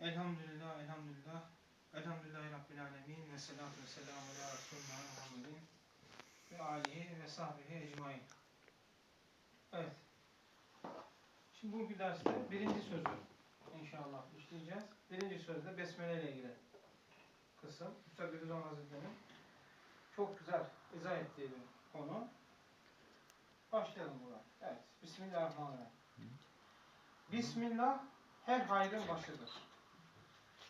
Elhamdülillah, elhamdülillah. Elhamdülillahi Rabbil alemin. Ve salatu ve selamu ala Resulullah Muhammedin ve alihi ve sahbihi ecmain. Evet. Şimdi bugünkü derste birinci sözü inşallah işleyeceğiz. Birinci sözde Besmele ile ilgili kısım. Üstad Bediüzzaman Hazretleri'nin çok güzel izah ettiği bir konu. Başlayalım buradan. Evet. Bismillahirrahmanirrahim. Bismillah her hayrın başıdır.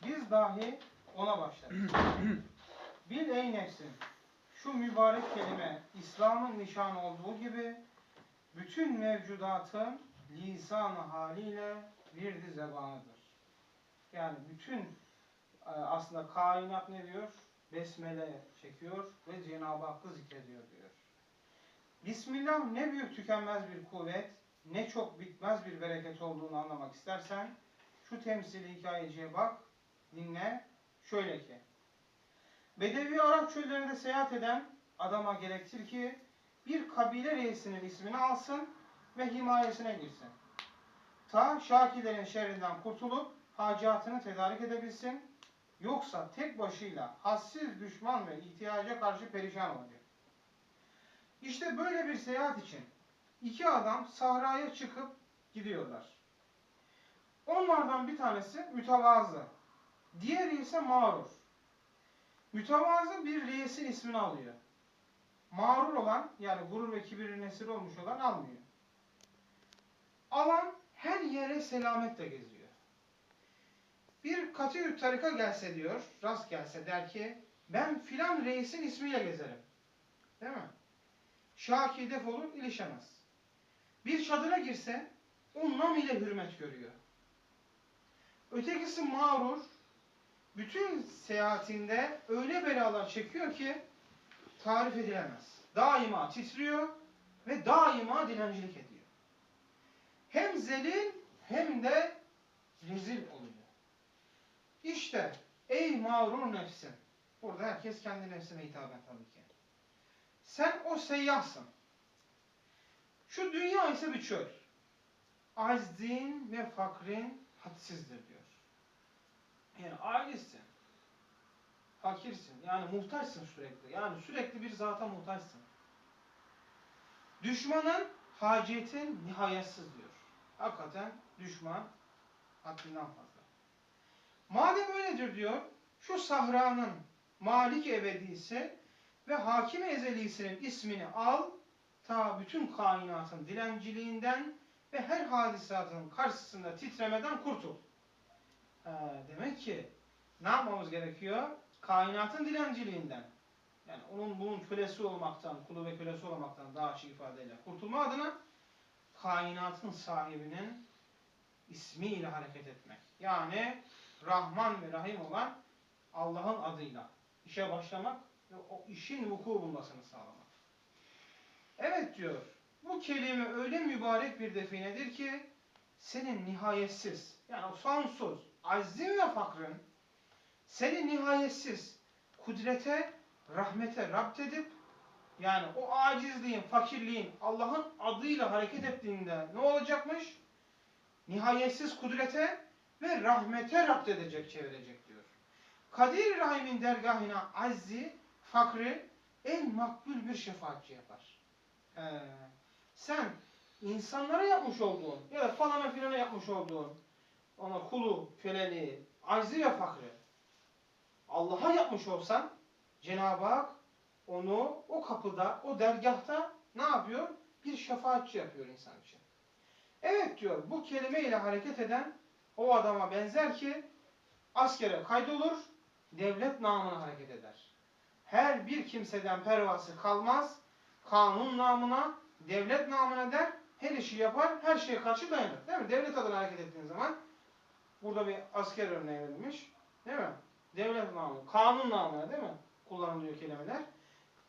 Biz dahi ona başlarız. Bil ey nefsim, şu mübarek kelime İslam'ın nişanı olduğu gibi bütün mevcudatın lisan haliyle virdi zebanıdır. Yani bütün e, aslında kainat ne diyor? Besmele çekiyor ve Cenab-ı Hakk'ı zikrediyor diyor. Bismillah ne büyük tükenmez bir kuvvet, ne çok bitmez bir bereket olduğunu anlamak istersen şu temsili hikayeciye bak, dinle. Şöyle ki, Bedevi Arap çöllerinde seyahat eden adama gerektir ki bir kabile reisinin ismini alsın ve himayesine girsin. Ta Şakilerin şerrinden kurtulup hacatını tedarik edebilsin. Yoksa tek başıyla hassiz düşman ve ihtiyaca karşı perişan olacak. İşte böyle bir seyahat için iki adam sahraya çıkıp gidiyorlar. Onlardan bir tanesi mütevazı, diğeri ise mağrur. Mütevazı bir reisin ismini alıyor. Mağrur olan, yani gurur ve kibirin esiri olmuş olan almıyor. Alan her yere selametle geziyor. Bir katı tarika gelse diyor, rast gelse der ki, ben filan reisin ismiyle gezerim. Değil mi? Şaki defolur, ilişemez. Bir çadıra girse, o nam ile hürmet görüyor. Ötekisi mağrur, bütün seyahatinde öyle belalar çekiyor ki tarif edilemez. Daima titriyor ve daima dilencilik ediyor. Hem zelil hem de rezil oluyor. İşte ey mağrur nefsim. Burada herkes kendi nefsine hitaben tabii ki. Sen o seyyahsın. Şu dünya ise bir çöl. Aczin ve fakrin hadsizdir diyor. Yani acizsin. Fakirsin. Yani muhtaçsın sürekli. Yani sürekli bir zata muhtaçsın. Düşmanın hacetin nihayetsiz diyor. Hakikaten düşman haddinden fazla. Madem öyledir diyor, şu sahranın malik ebedisi ve hakim ezelisinin ismini al, ta bütün kainatın dilenciliğinden ve her hadisatın karşısında titremeden kurtul. Ee, demek ki ne yapmamız gerekiyor? Kainatın dilenciliğinden. Yani onun bunun kölesi olmaktan, kulu ve kölesi olmaktan daha açık ifadeyle kurtulma adına kainatın sahibinin ismiyle hareket etmek. Yani Rahman ve Rahim olan Allah'ın adıyla işe başlamak ve o işin vuku bulmasını sağlamak. Evet diyor, bu kelime öyle mübarek bir definedir ki senin nihayetsiz, yani sonsuz, aczin ve fakrın seni nihayetsiz kudrete, rahmete rapt edip yani o acizliğin, fakirliğin Allah'ın adıyla hareket ettiğinde ne olacakmış? Nihayetsiz kudrete ve rahmete rapt edecek, çevirecek diyor. Kadir Rahim'in dergahına azzi, fakri en makbul bir şefaatçi yapar. Ee, sen insanlara yapmış olduğun ya da falana filana yapmış olduğun ona kulu, köleliği, aczi ve fakri Allah'a yapmış olsan Cenab-ı Hak onu o kapıda, o dergahta ne yapıyor? Bir şefaatçi yapıyor insan için. Evet diyor, bu kelimeyle hareket eden o adama benzer ki askere kaydolur, devlet namına hareket eder. Her bir kimseden pervası kalmaz, kanun namına, devlet namına der, her işi yapar, her şeye karşı dayanır. Değil mi? Devlet adına hareket ettiğin zaman burada bir asker örneği verilmiş. Değil mi? Devlet namına, kanun namına değil mi? Kullanılıyor kelimeler.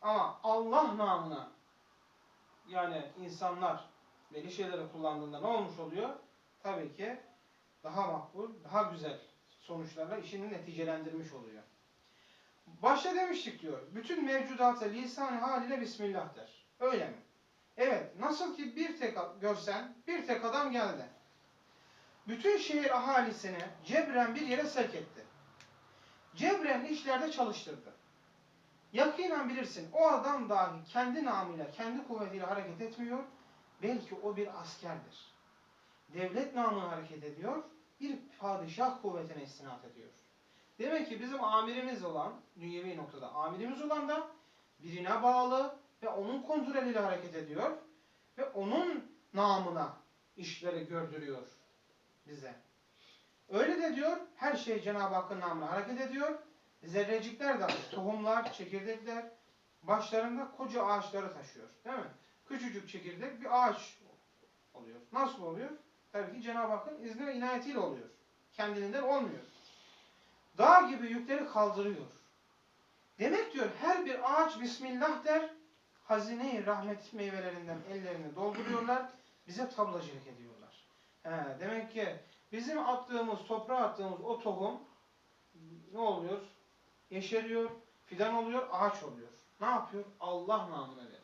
Ama Allah namına yani insanlar belli şeyleri kullandığında ne olmuş oluyor? Tabii ki daha makbul, daha güzel sonuçlarla işini neticelendirmiş oluyor. Başta demiştik diyor. Bütün mevcudata lisan haliyle Bismillah der. Öyle mi? Evet. Nasıl ki bir tek görsen bir tek adam geldi. Bütün şehir ahalisini cebren bir yere sevk etti. Cebren işlerde çalıştırdı. Yakinen bilirsin o adam dahi kendi namıyla, kendi kuvvetiyle hareket etmiyor. Belki o bir askerdir. Devlet namına hareket ediyor. Bir padişah kuvvetine istinat ediyor. Demek ki bizim amirimiz olan, dünyevi noktada amirimiz olan da birine bağlı ve onun kontrolüyle hareket ediyor. Ve onun namına işleri gördürüyor bize. Öyle de diyor, her şey Cenab-ı Hakk'ın namına hareket ediyor. Zerrecikler de tohumlar, çekirdekler başlarında koca ağaçları taşıyor. Değil mi? Küçücük çekirdek bir ağaç oluyor. Nasıl oluyor? Tabii ki Cenab-ı Hakk'ın izni ve inayetiyle oluyor. Kendiliğinden olmuyor. Dağ gibi yükleri kaldırıyor. Demek diyor her bir ağaç Bismillah der, hazine-i rahmet meyvelerinden ellerini dolduruyorlar, bize tablacılık ediyorlar. Demek ki bizim attığımız, toprağa attığımız o tohum ne oluyor? Yeşeriyor, fidan oluyor, ağaç oluyor. Ne yapıyor? Allah namına veriyor.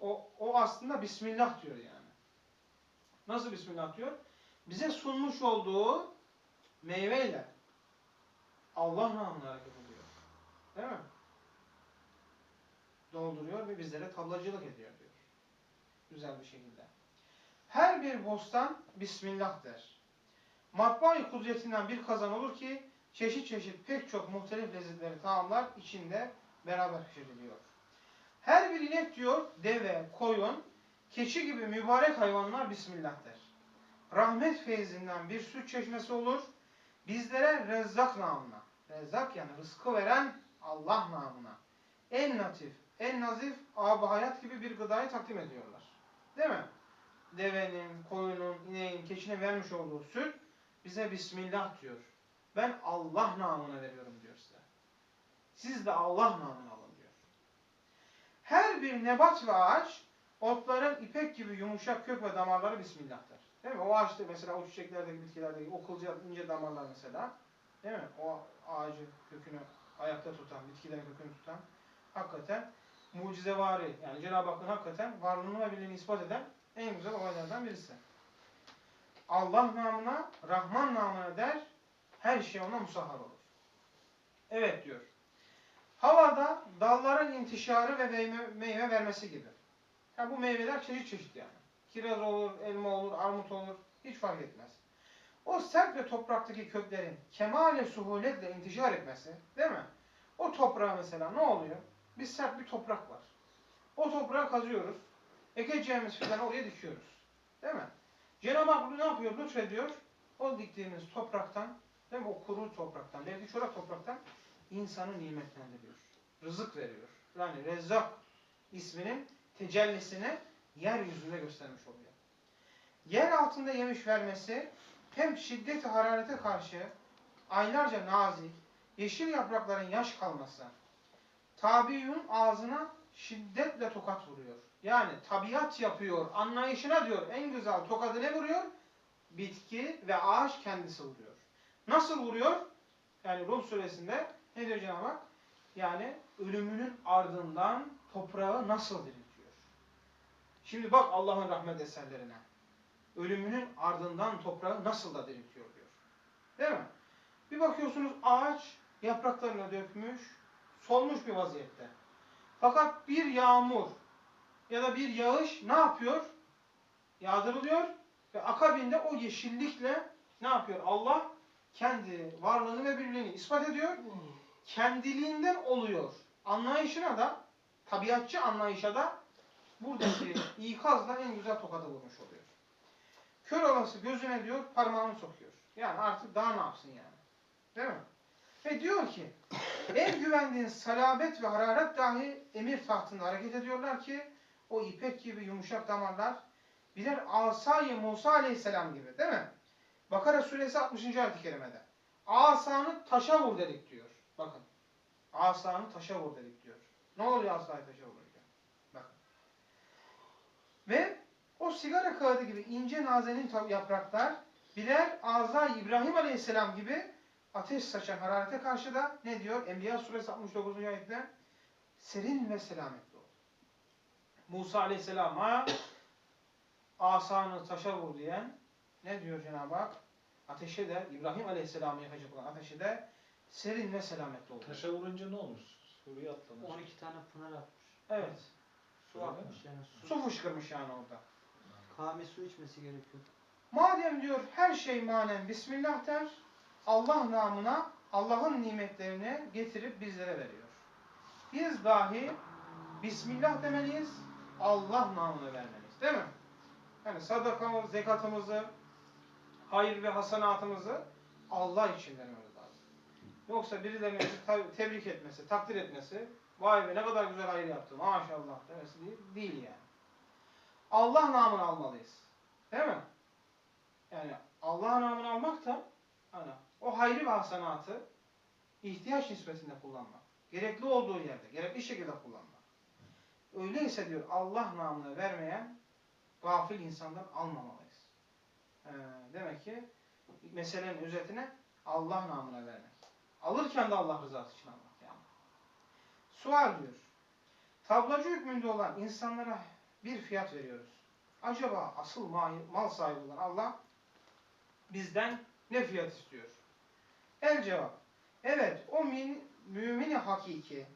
O, o aslında Bismillah diyor yani. Nasıl Bismillah diyor? Bize sunmuş olduğu meyveyle Allah namına hareket ediyor. Değil mi? Dolduruyor ve bizlere tablacılık ediyor diyor. Güzel bir şekilde. Her bir bostan Bismillah der. Matbaa-i kudretinden bir kazan olur ki çeşit çeşit pek çok muhtelif lezzetleri tamamlar içinde beraber pişiriliyor. Her bir inek diyor deve, koyun, keçi gibi mübarek hayvanlar Bismillah der. Rahmet feyzinden bir süt çeşmesi olur. Bizlere rezzak namına. Rezzak yani rızkı veren Allah namına. En latif, en nazif, ab hayat gibi bir gıdayı takdim ediyorlar. Değil mi? Devenin, koyunun, ineğin, keçinin vermiş olduğu süt bize Bismillah diyor. Ben Allah namına veriyorum diyor size. Siz de Allah namına alın diyor. Her bir nebat ve ağaç otların ipek gibi yumuşak kök ve damarları Bismillah'tır. Değil mi? O ağaçta mesela o çiçeklerdeki bitkilerdeki o kılcal ince damarlar mesela değil mi? O ağacı kökünü ayakta tutan, bitkilerin kökünü tutan hakikaten mucizevari yani Cenab-ı Hakk'ın hakikaten varlığını ve birliğini ispat eden en güzel olaylardan birisi. Allah namına, Rahman namına der, her şey ona musahhar olur. Evet diyor. Havada dalların intişarı ve meyve, vermesi gibi. Ya bu meyveler çeşit çeşit yani. Kiraz olur, elma olur, armut olur, hiç fark etmez. O sert ve topraktaki köklerin kemale suhuletle intişar etmesi, değil mi? O toprağa mesela ne oluyor? Bir sert bir toprak var. O toprağı kazıyoruz. Ekeceğimiz filan oraya dikiyoruz. Değil mi? Cenab-ı Hak ne yapıyor? Lütfediyor. O diktiğimiz topraktan, değil mi? O kuru topraktan, belki çorak topraktan insanı nimetlendiriyor. Rızık veriyor. Yani Rezzak isminin tecellisini yeryüzünde göstermiş oluyor. Yer altında yemiş vermesi hem şiddet hararete karşı aylarca nazik, yeşil yaprakların yaş kalması, tabiyyun ağzına şiddetle tokat vuruyor. Yani tabiat yapıyor, anlayışına diyor en güzel tokadı ne vuruyor? Bitki ve ağaç kendisi vuruyor. Nasıl vuruyor? Yani Rum suresinde ne diyor Cenab-ı Hak? Yani ölümünün ardından toprağı nasıl diriltiyor? Şimdi bak Allah'ın rahmet eserlerine. Ölümünün ardından toprağı nasıl da diriltiyor diyor. Değil mi? Bir bakıyorsunuz ağaç yapraklarını dökmüş, solmuş bir vaziyette. Fakat bir yağmur ya da bir yağış ne yapıyor? Yağdırılıyor ve akabinde o yeşillikle ne yapıyor? Allah kendi varlığını ve birliğini ispat ediyor. Kendiliğinden oluyor. Anlayışına da, tabiatçı anlayışa da buradaki ikazla en güzel tokadı vurmuş oluyor. Kör olası gözüne diyor parmağını sokuyor. Yani artık daha ne yapsın yani. Değil mi? Ve diyor ki en güvendiğin salabet ve hararet dahi emir tahtında hareket ediyorlar ki o ipek gibi yumuşak damarlar birer asayı Musa aleyhisselam gibi değil mi? Bakara suresi 60. ayet-i kerimede. Asanı taşa vur dedik diyor. Bakın. Asanı taşa vur dedik diyor. Ne oluyor asayı taşa vururken? Bakın. Ve o sigara kağıdı gibi ince nazenin yapraklar birer azay İbrahim aleyhisselam gibi ateş saçan hararete karşı da ne diyor? Enbiya suresi 69. ayette serin ve selametli ol. Musa aleyhisselama asanı taşa vur diyen ne diyor Cenab-ı Hak? Ateşe de, İbrahim Aleyhisselam'ı yakacak olan ateşe de serin ve selametli olur. Taşa vurunca ne olmuş? Suya atlamış. 12 tane pınar atmış. Evet. Su Öyle atmış yani su. Su fışkırmış yani orada. Kame su içmesi gerekiyor. Madem diyor her şey manen Bismillah der, Allah namına Allah'ın nimetlerini getirip bizlere veriyor. Biz dahi Bismillah demeliyiz, Allah namına vermeliyiz. Değil mi? Yani sadakamız, zekatımızı, hayır ve hasanatımızı Allah için vermemiz lazım. Yoksa birilerinin bizi tebrik etmesi, takdir etmesi, vay be ne kadar güzel hayır yaptı, maşallah demesi değil, değil yani. Allah namını almalıyız. Değil mi? Yani Allah'ın namını almak da hayrı ve hasenatı ihtiyaç nispetinde kullanmak. Gerekli olduğu yerde, gerekli şekilde kullanmak. Öyleyse diyor Allah namını vermeyen gafil insandan almamalıyız. Ee, demek ki meselenin özetine Allah namına vermek. Alırken de Allah rızası için almak yani. Sual diyor. Tablacı hükmünde olan insanlara bir fiyat veriyoruz. Acaba asıl ma- mal sahibi olan Allah bizden ne fiyat istiyor? El cevap. Evet o min, mümini hakiki,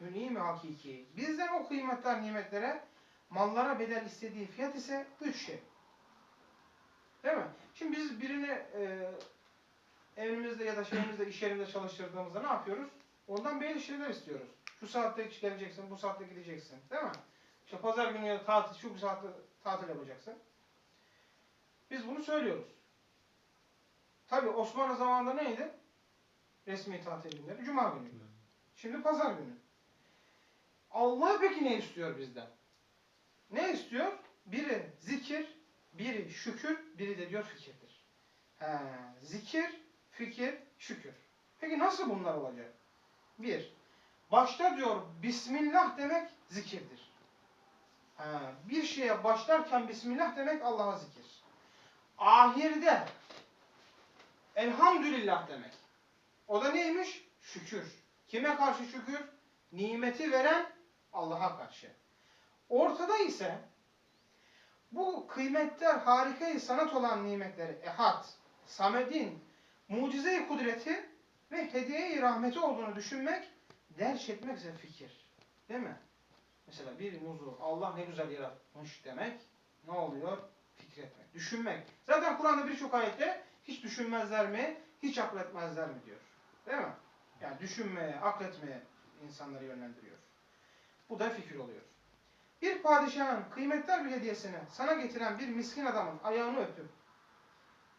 münimi hakiki, bizden o kıymetler nimetlere, mallara bedel istediği fiyat ise üç şey. Değil mi? Şimdi biz birini e, evimizde ya da şeyimizde, iş yerimizde çalıştırdığımızda ne yapıyoruz? Ondan belli şeyler istiyoruz. Şu saatte geleceksin, bu saatte gideceksin. Değil mi? İşte pazar günü ya da tatil, şu saatte tatil yapacaksın. Biz bunu söylüyoruz. Tabi Osmanlı zamanında neydi? Resmi tatil günleri. Cuma günü. Şimdi pazar günü. Allah peki ne istiyor bizden? Ne istiyor? Biri zikir, biri şükür, biri de diyor fikirdir. He, zikir, fikir, şükür. Peki nasıl bunlar olacak? Bir, başta diyor Bismillah demek zikirdir. He, bir şeye başlarken Bismillah demek Allah'a zikir. Ahirde Elhamdülillah demek. O da neymiş? Şükür. Kime karşı şükür? Nimeti veren Allah'a karşı. Ortada ise bu kıymetler, harikayı sanat olan nimetleri ehad, samedin, mucize-i kudreti ve hediye-i rahmeti olduğunu düşünmek, ders etmekse fikir. Değil mi? Mesela bir muzu Allah ne güzel yaratmış demek ne oluyor? Fikretmek, düşünmek. Zaten Kur'an'da birçok ayette hiç düşünmezler mi, hiç akletmezler mi diyor. Değil mi? Yani düşünmeye, akletmeye insanları yönlendiriyor. Bu da fikir oluyor. Bir padişahın kıymetler bir hediyesini sana getiren bir miskin adamın ayağını öpüp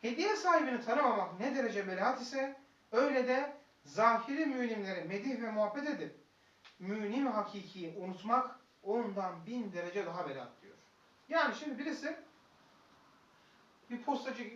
hediye sahibini tanımamak ne derece belaat ise öyle de zahiri mülimleri medih ve muhabbet edip münim hakikiyi unutmak ondan bin derece daha belaat diyor. Yani şimdi birisi bir postacı